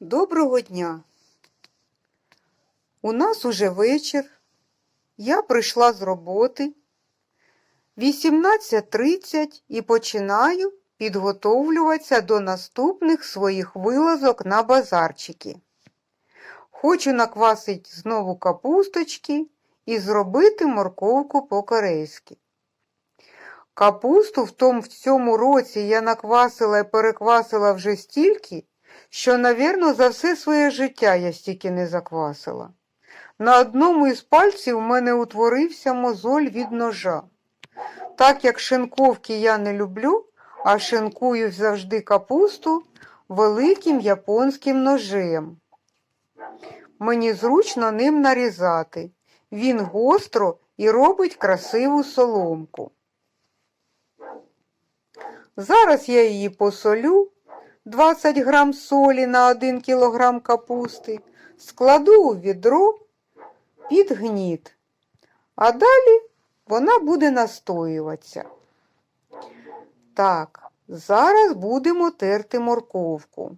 Доброго дня. У нас уже вечір. Я прийшла з роботи. 18.30 і починаю підготовлюватися до наступних своїх вилазок на базарчики. Хочу наквасити знову капусточки і зробити морковку по-корейськи. Капусту в тому в цьому році я наквасила і переквасила вже стільки, що, навірно, за все своє життя я стільки не заквасила. На одному із пальців у мене утворився мозоль від ножа. Так як шинковки я не люблю, а шинкую завжди капусту великим японським ножем. Мені зручно ним нарізати. Він гостро і робить красиву соломку. Зараз я її посолю 20 грам солі на 1 кілограм капусти, складу у відро під гніт, а далі вона буде настоюватися. Так, зараз будемо терти морковку.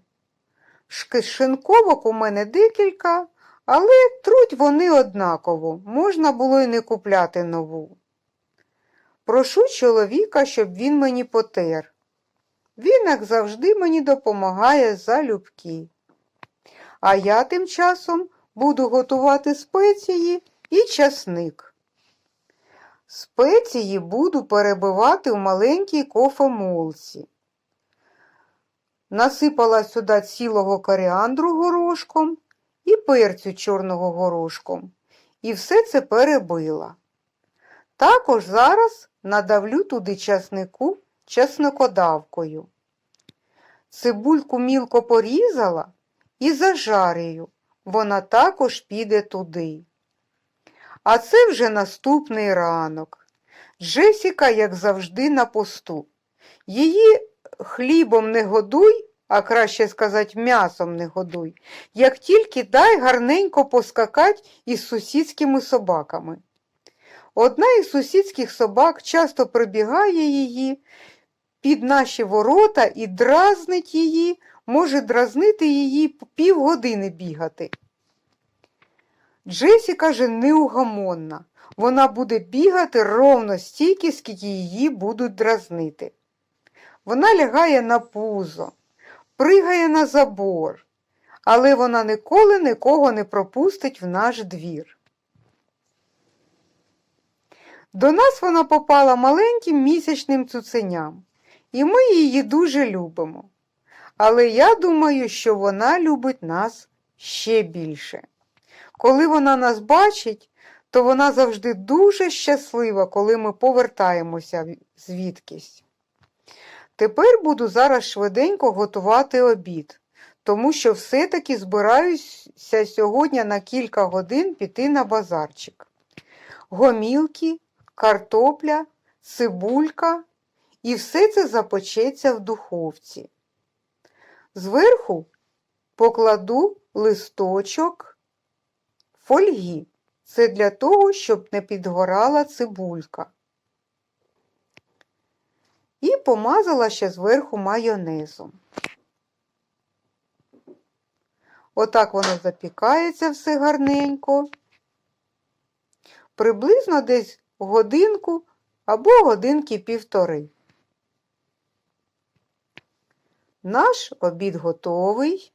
Шинковок у мене декілька, але труть вони однаково, можна було й не купляти нову. Прошу чоловіка, щоб він мені потер. Він, як завжди, мені допомагає залюбки. А я тим часом буду готувати спеції і часник. Спеції буду перебивати в маленькій кофемолці. Насипала сюди цілого коріандру горошком і перцю чорного горошком. І все це перебила. Також зараз надавлю туди часнику часникодавкою. Цибульку мілко порізала і зажарюю, вона також піде туди. А це вже наступний ранок. Джесіка, як завжди, на посту. Її хлібом не годуй, а краще сказати, м'ясом не годуй, як тільки дай гарненько поскакать із сусідськими собаками. Одна із сусідських собак часто прибігає її під наші ворота і дразнить її, може дразнити її півгодини бігати. Джесіка же неугомонна. Вона буде бігати ровно стільки, скільки її будуть дразнити. Вона лягає на пузо, пригає на забор, але вона ніколи нікого не пропустить в наш двір. До нас вона попала маленьким місячним цуценям, і ми її дуже любимо. Але я думаю, що вона любить нас ще більше. Коли вона нас бачить, то вона завжди дуже щаслива, коли ми повертаємося звідкись. Тепер буду зараз швиденько готувати обід, тому що все-таки збираюся сьогодні на кілька годин піти на базарчик. Гомілки, картопля, цибулька і все це запечеться в духовці. Зверху покладу листочок фольги. Це для того, щоб не підгорала цибулька. І помазала ще зверху майонезом. Отак воно запікається все гарненько. Приблизно десь годинку або годинки півтори. Наш обід готовий.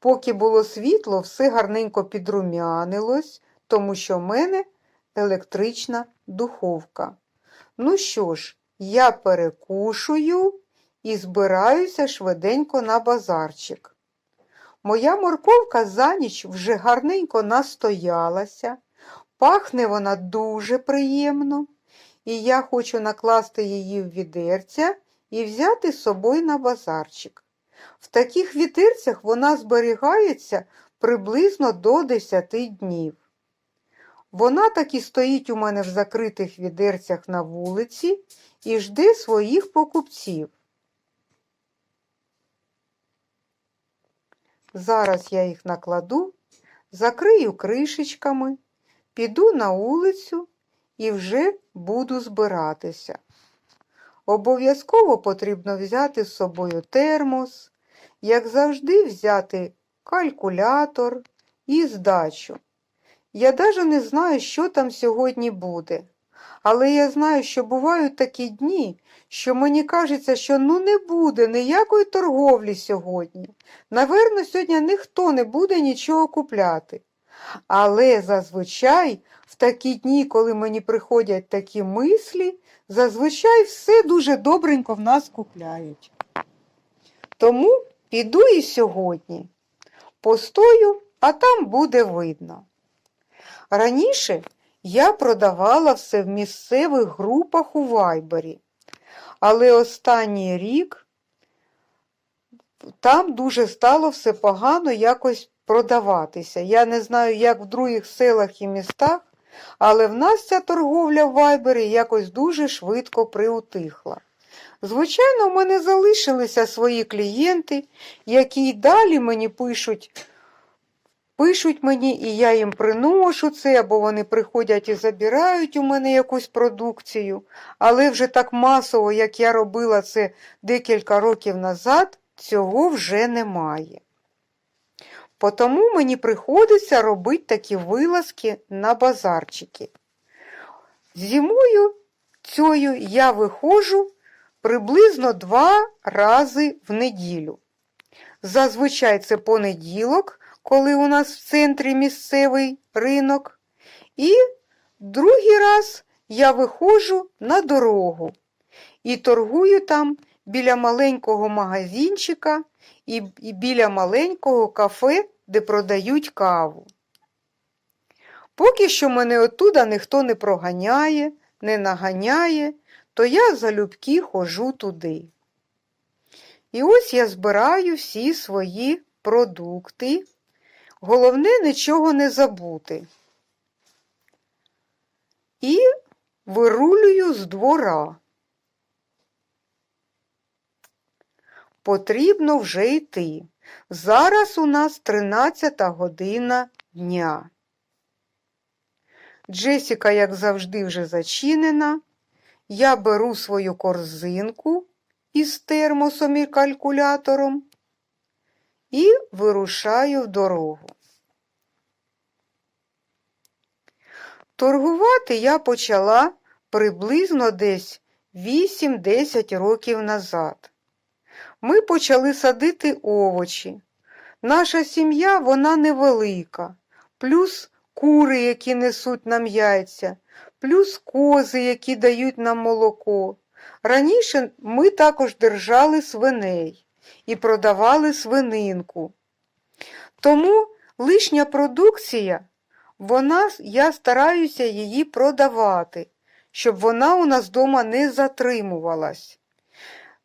Поки було світло, все гарненько підрумянилось, тому що в мене електрична духовка. Ну що ж, я перекушую і збираюся швиденько на базарчик. Моя морковка за ніч вже гарненько настоялася, пахне вона дуже приємно, і я хочу накласти її в відерця і взяти з собою на базарчик. В таких вітерцях вона зберігається приблизно до 10 днів. Вона так і стоїть у мене в закритих відерцях на вулиці і жде своїх покупців. Зараз я їх накладу, закрию кришечками, піду на вулицю і вже буду збиратися. Обов'язково потрібно взяти з собою термос, як завжди, взяти калькулятор і здачу. Я даже не знаю, що там сьогодні буде. Але я знаю, що бувають такі дні, що мені кажеться, що ну не буде ніякої торговлі сьогодні. Наверно, сьогодні ніхто не буде нічого купляти. Але зазвичай в такі дні, коли мені приходять такі мислі, зазвичай все дуже добренько в нас купляють. Тому піду і сьогодні. Постою, а там буде видно. Раніше я продавала все в місцевих групах у Вайбері, але останній рік там дуже стало все погано якось продаватися. Я не знаю, як в других селах і містах, але в нас ця торговля в Вайбері якось дуже швидко приутихла. Звичайно, в мене залишилися свої клієнти, які й далі мені пишуть, пишуть мені, і я їм приношу це, або вони приходять і забирають у мене якусь продукцію. Але вже так масово, як я робила це декілька років назад, цього вже немає. Потому мені приходиться робити такі вилазки на базарчики. Зимою цією я виходжу приблизно два рази в неділю. Зазвичай це понеділок, коли у нас в центрі місцевий ринок. І другий раз я виходжу на дорогу і торгую там біля маленького магазинчика і, біля маленького кафе, де продають каву. Поки що мене оттуда ніхто не проганяє, не наганяє, то я залюбки хожу туди. І ось я збираю всі свої продукти. Головне нічого не забути. І вирулюю з двора. Потрібно вже йти. Зараз у нас 13 година дня. Джесіка, як завжди, вже зачинена. Я беру свою корзинку із термосом і калькулятором і вирушаю в дорогу. Торгувати я почала приблизно десь 8-10 років назад. Ми почали садити овочі. Наша сім'я вона невелика, плюс кури, які несуть нам яйця, плюс кози, які дають нам молоко. Раніше ми також держали свиней і продавали свининку. Тому лишня продукція, вона, я стараюся її продавати, щоб вона у нас вдома не затримувалась.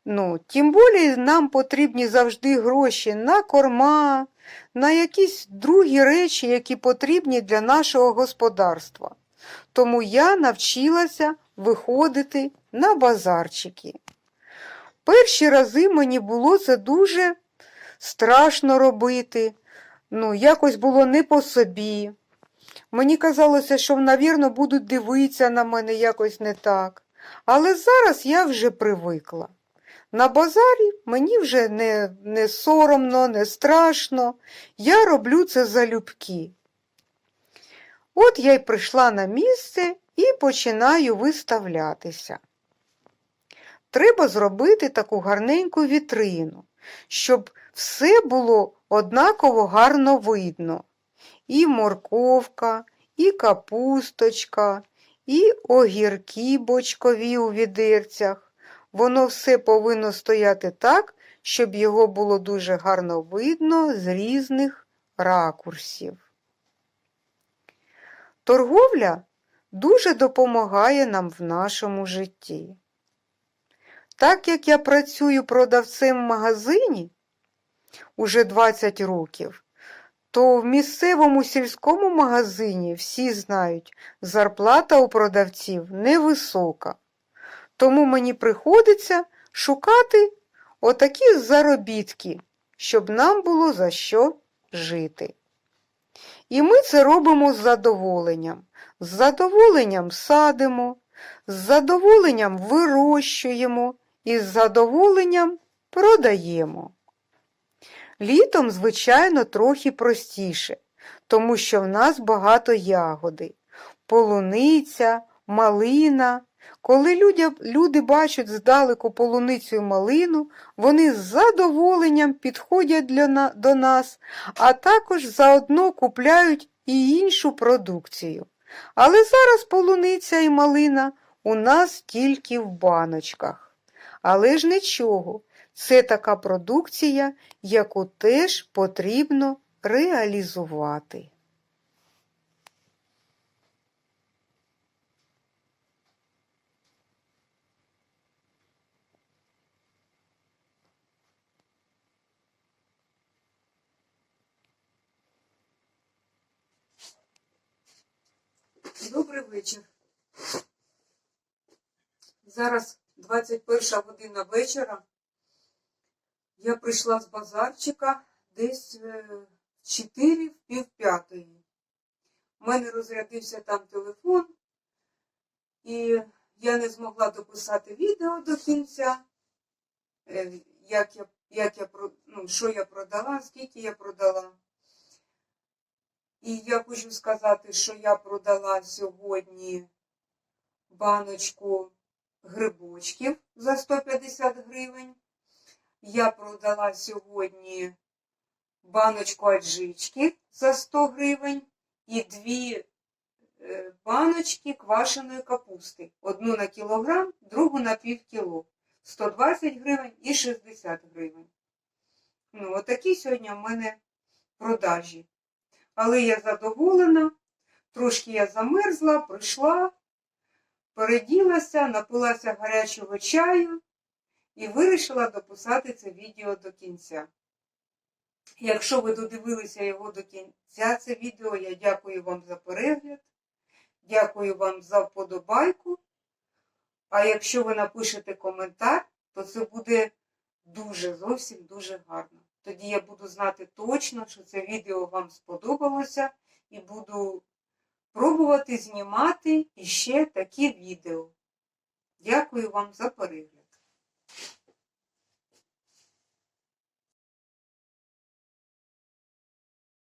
Ну, Тим більше нам потрібні завжди гроші на корма, на якісь другі речі, які потрібні для нашого господарства. Тому я навчилася виходити на базарчики. Перші рази мені було це дуже страшно робити, ну, якось було не по собі. Мені казалося, що, навірно, будуть дивитися на мене якось не так. Але зараз я вже привикла. На базарі мені вже не, не соромно, не страшно. Я роблю це залюбки. От я й прийшла на місце і починаю виставлятися. Треба зробити таку гарненьку вітрину, щоб все було однаково гарно видно. І морковка, і капусточка, і огірки бочкові у відерцях. Воно все повинно стояти так, щоб його було дуже гарно видно з різних ракурсів. Торговля дуже допомагає нам в нашому житті. Так як я працюю продавцем в магазині уже 20 років, то в місцевому сільському магазині всі знають, зарплата у продавців невисока. Тому мені приходиться шукати отакі заробітки, щоб нам було за що жити. І ми це робимо з задоволенням. З задоволенням садимо, з задоволенням вирощуємо і з задоволенням продаємо. Літом, звичайно, трохи простіше, тому що в нас багато ягоди, полуниця, малина. Коли люди, люди бачать здалеку полуницю і малину, вони з задоволенням підходять для, до нас, а також заодно купляють і іншу продукцію. Але зараз полуниця і малина у нас тільки в баночках. Але ж нічого, це така продукція, яку теж потрібно реалізувати. Добрий вечір. Зараз 21 година вечора. Я прийшла з базарчика десь е, в 4 в пів п'ятої. У мене розрядився там телефон, і я не змогла дописати відео до кінця, е, як я, як я, ну, що я продала, скільки я продала. І я хочу сказати, що я продала сьогодні баночку грибочків за 150 гривень. Я продала сьогодні баночку аджички за 100 гривень і дві е, баночки квашеної капусти. Одну на кілограм, другу на пів кіло. 120 гривень і 60 гривень. Ну, отакі сьогодні в мене продажі. Але я задоволена, трошки я замерзла, прийшла, переділася, напилася гарячого чаю і вирішила дописати це відео до кінця. Якщо ви додивилися його до кінця, це відео, я дякую вам за перегляд, дякую вам за вподобайку. А якщо ви напишете коментар, то це буде дуже, зовсім дуже гарно. Тоді я буду знати точно, що це відео вам сподобалося, і буду пробувати знімати іще такі відео. Дякую вам за перегляд.